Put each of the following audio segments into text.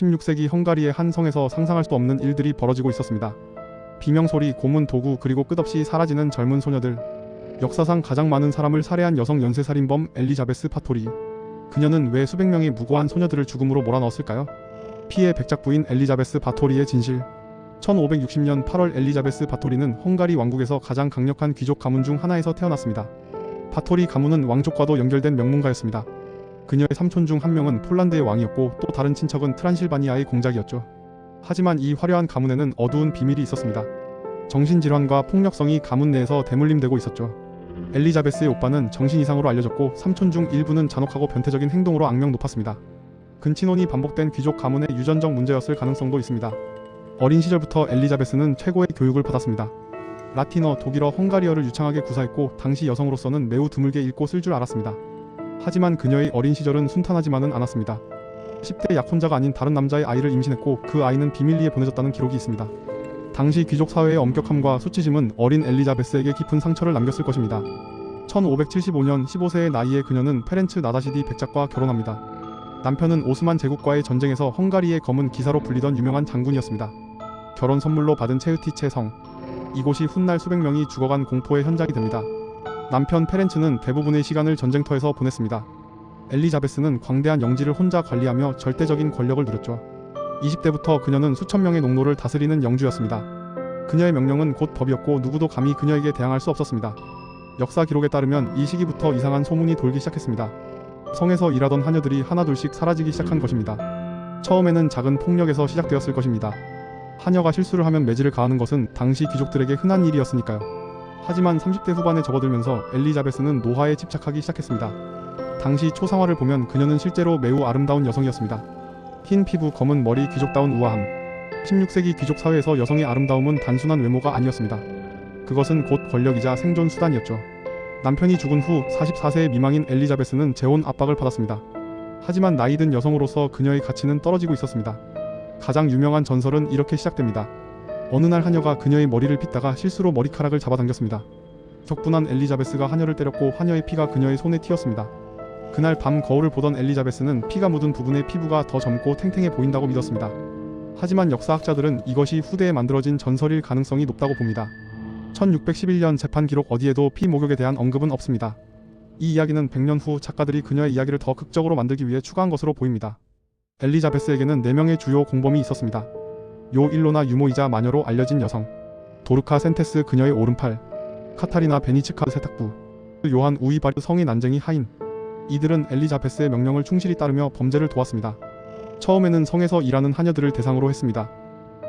16세기 헝가리의 한 성에서 상상할 수 없는 일들이 벌어지고 있었습니다. 비명소리, 고문, 도구, 그리고 끝없이 사라지는 젊은 소녀들. 역사상 가장 많은 사람을 살해한 여성 연쇄살인범 엘리자베스 파토리. 그녀는 왜 수백 명의 무고한 소녀들을 죽음으로 몰아넣었을까요? 피해 백작 부인 엘리자베스 바토리의 진실. 1560년 8월 엘리자베스 바토리는 헝가리 왕국에서 가장 강력한 귀족 가문 중 하나에서 태어났습니다. 바토리 가문은 왕족과도 연결된 명문가였습니다. 그녀의 삼촌 중 한 명은 폴란드의 왕이었고 또 다른 친척은 트란실바니아의 공작이었죠. 하지만 이 화려한 가문에는 어두운 비밀이 있었습니다. 정신질환과 폭력성이 가문 내에서 대물림되고 있었죠. 엘리자베스의 오빠는 정신 이상으로 알려졌고 삼촌 중 일부는 잔혹하고 변태적인 행동으로 악명 높았습니다. 근친혼이 반복된 귀족 가문의 유전적 문제였을 가능성도 있습니다. 어린 시절부터 엘리자베스는 최고의 교육을 받았습니다. 라틴어, 독일어, 헝가리어를 유창하게 구사했고 당시 여성으로서는 매우 드물게 읽고 쓸 줄 알았습니다. 하지만 그녀의 어린 시절은 순탄하지만은 않았습니다. 10대 약혼자가 아닌 다른 남자의 아이를 임신했고 그 아이는 비밀리에 보내졌다는 기록이 있습니다. 당시 귀족 사회의 엄격함과 수치심은 어린 엘리자베스에게 깊은 상처를 남겼을 것입니다. 1575년 15세의 나이에 그녀는 페렌츠 나다시디 백작과 결혼합니다. 남편은 오스만 제국과의 전쟁에서 헝가리의 검은 기사로 불리던 유명한 장군이었습니다. 결혼 선물로 받은 체흐티체 성. 이곳이 훗날 수백 명이 죽어간 공포의 현장이 됩니다. 남편 페렌츠는 대부분의 시간을 전쟁터에서 보냈습니다. 엘리자베스는 광대한 영지를 혼자 관리하며 절대적인 권력을 누렸죠. 20대부터 그녀는 수천 명의 농노를 다스리는 영주였습니다. 그녀의 명령은 곧 법이었고 누구도 감히 그녀에게 대항할 수 없었습니다. 역사 기록에 따르면 이 시기부터 이상한 소문이 돌기 시작했습니다. 성에서 일하던 하녀들이 하나둘씩 사라지기 시작한 것입니다. 처음에는 작은 폭력에서 시작되었을 것입니다. 하녀가 실수를 하면 매질을 가하는 것은 당시 귀족들에게 흔한 일이었으니까요. 하지만 30대 후반에 접어들면서 엘리자베스는 노화에 집착하기 시작했습니다. 당시 초상화를 보면 그녀는 실제로 매우 아름다운 여성이었습니다. 흰 피부, 검은 머리, 귀족다운 우아함. 16세기 귀족 사회에서 여성의 아름다움은 단순한 외모가 아니었습니다. 그것은 곧 권력이자 생존 수단이었죠. 남편이 죽은 후 44세 미망인 엘리자베스는 재혼 압박을 받았습니다. 하지만 나이든 여성으로서 그녀의 가치는 떨어지고 있었습니다. 가장 유명한 전설은 이렇게 시작됩니다. 어느 날 하녀가 그녀의 머리를 빗다가 실수로 머리카락을 잡아당겼습니다. 격분한 엘리자베스가 하녀를 때렸고 하녀의 피가 그녀의 손에 튀었습니다. 그날 밤 거울을 보던 엘리자베스는 피가 묻은 부분의 피부가 더 젊고 탱탱해 보인다고 믿었습니다. 하지만 역사학자들은 이것이 후대에 만들어진 전설일 가능성이 높다고 봅니다. 1611년 재판 기록 어디에도 피 목욕에 대한 언급은 없습니다. 이 이야기는 100년 후 작가들이 그녀의 이야기를 더 극적으로 만들기 위해 추가한 것으로 보입니다. 엘리자베스에게는 4명의 주요 공범이 있었습니다. 요 일로나 유모이자 마녀로 알려진 여성, 도르카 센테스 그녀의 오른팔, 카타리나 베니츠카 세탁부, 요한 우이바르 성인 난쟁이 하인. 이들은 엘리자베스의 명령을 충실히 따르며 범죄를 도왔습니다. 처음에는 성에서 일하는 하녀들을 대상으로 했습니다.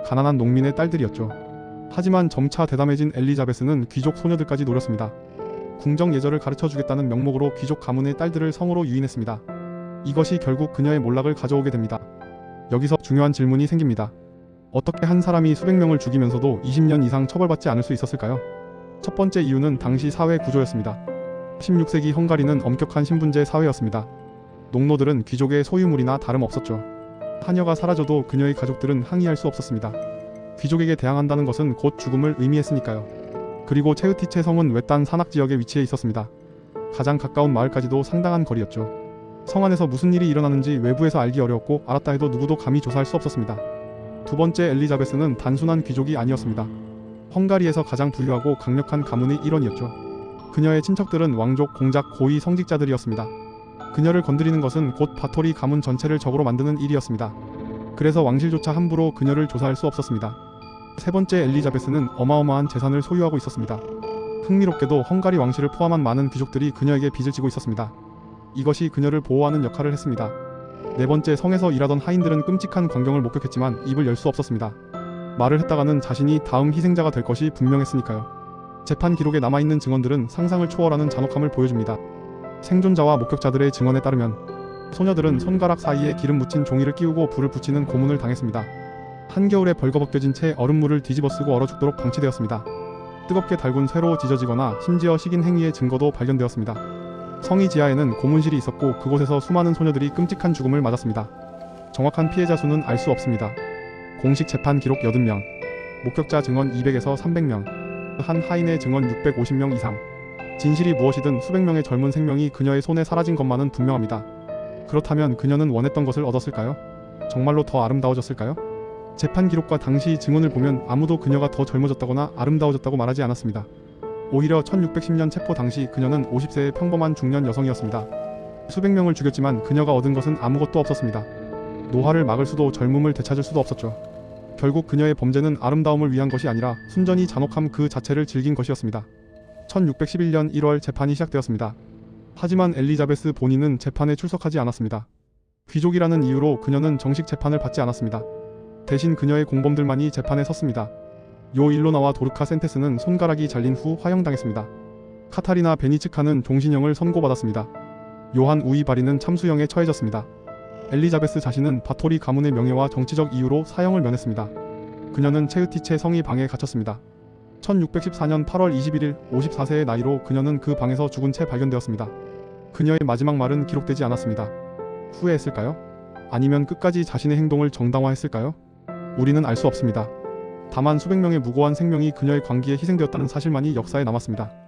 가난한 농민의 딸들이었죠. 하지만 점차 대담해진 엘리자베스는 귀족 소녀들까지 노렸습니다. 궁정 예절을 가르쳐 주겠다는 명목으로 귀족 가문의 딸들을 성으로 유인했습니다. 이것이 결국 그녀의 몰락을 가져오게 됩니다. 여기서 중요한 질문이 생깁니다. 어떻게 한 사람이 수백 명을 죽이면서도 20년 이상 처벌받지 않을 수 있었을까요? 첫 번째 이유는 당시 사회 구조였습니다. 16세기 헝가리는 엄격한 신분제 사회였습니다. 농노들은 귀족의 소유물이나 다름없었죠. 하녀가 사라져도 그녀의 가족들은 항의할 수 없었습니다. 귀족에게 대항한다는 것은 곧 죽음을 의미했으니까요. 그리고 체흐티체 성은 외딴 산악 지역에 위치해 있었습니다. 가장 가까운 마을까지도 상당한 거리였죠. 성 안에서 무슨 일이 일어나는지 외부에서 알기 어려웠고 알았다 해도 누구도 감히 조사할 수 없었습니다. 두 번째 엘리자베스는 단순한 귀족이 아니었습니다. 헝가리에서 가장 부유하고 강력한 가문의 일원이었죠. 그녀의 친척들은 왕족, 공작, 고위 성직자들이었습니다. 그녀를 건드리는 것은 곧 바토리 가문 전체를 적으로 만드는 일이었습니다. 그래서 왕실조차 함부로 그녀를 조사할 수 없었습니다. 세 번째 엘리자베스는 어마어마한 재산을 소유하고 있었습니다. 흥미롭게도 헝가리 왕실을 포함한 많은 귀족들이 그녀에게 빚을 지고 있었습니다. 이것이 그녀를 보호하는 역할을 했습니다. 네 번째 성에서 일하던 하인들은 끔찍한 광경을 목격했지만 입을 열 수 없었습니다. 말을 했다가는 자신이 다음 희생자가 될 것이 분명했으니까요. 재판 기록에 남아있는 증언들은 상상을 초월하는 잔혹함을 보여줍니다. 생존자와 목격자들의 증언에 따르면 소녀들은 손가락 사이에 기름 묻힌 종이를 끼우고 불을 붙이는 고문을 당했습니다. 한겨울에 벌거벗겨진 채 얼음물을 뒤집어 쓰고 얼어 죽도록 방치되었습니다. 뜨겁게 달군 쇠로 지져지거나 심지어 식인 행위의 증거도 발견되었습니다. 성이 지하에는 고문실이 있었고 그곳에서 수많은 소녀들이 끔찍한 죽음을 맞았습니다. 정확한 피해자 수는 알 수 없습니다. 공식 재판 기록 80명, 목격자 증언 200에서 300명, 한 하인의 증언 650명 이상. 진실이 무엇이든 수백 명의 젊은 생명이 그녀의 손에 사라진 것만은 분명합니다. 그렇다면 그녀는 원했던 것을 얻었을까요? 정말로 더 아름다워졌을까요? 재판 기록과 당시 증언을 보면 아무도 그녀가 더 젊어졌다거나 아름다워졌다고 말하지 않았습니다. 오히려 1610년 체포 당시 그녀는 50세의 평범한 중년 여성이었습니다. 수백 명을 죽였지만 그녀가 얻은 것은 아무것도 없었습니다. 노화를 막을 수도 젊음을 되찾을 수도 없었죠. 결국 그녀의 범죄는 아름다움을 위한 것이 아니라 순전히 잔혹함 그 자체를 즐긴 것이었습니다. 1611년 1월 재판이 시작되었습니다. 하지만 엘리자베스 본인은 재판에 출석하지 않았습니다. 귀족이라는 이유로 그녀는 정식 재판을 받지 않았습니다. 대신 그녀의 공범들만이 재판에 섰습니다. 요 일로나와 도르카 센테스는 손가락이 잘린 후 화형당했습니다. 카타리나 베니츠카는 종신형을 선고받았습니다. 요한 우이바리는 참수형에 처해졌습니다. 엘리자베스 자신은 바토리 가문의 명예와 정치적 이유로 사형을 면했습니다. 그녀는 체으티체 성이 방에 갇혔습니다. 1614년 8월 21일 54세의 나이로 그녀는 그 방에서 죽은 채 발견되었습니다. 그녀의 마지막 말은 기록되지 않았습니다. 후회했을까요? 아니면 끝까지 자신의 행동을 정당화했을까요? 우리는 알 수 없습니다. 다만 수백 명의 무고한 생명이 그녀의 광기에 희생되었다는 사실만이 역사에 남았습니다.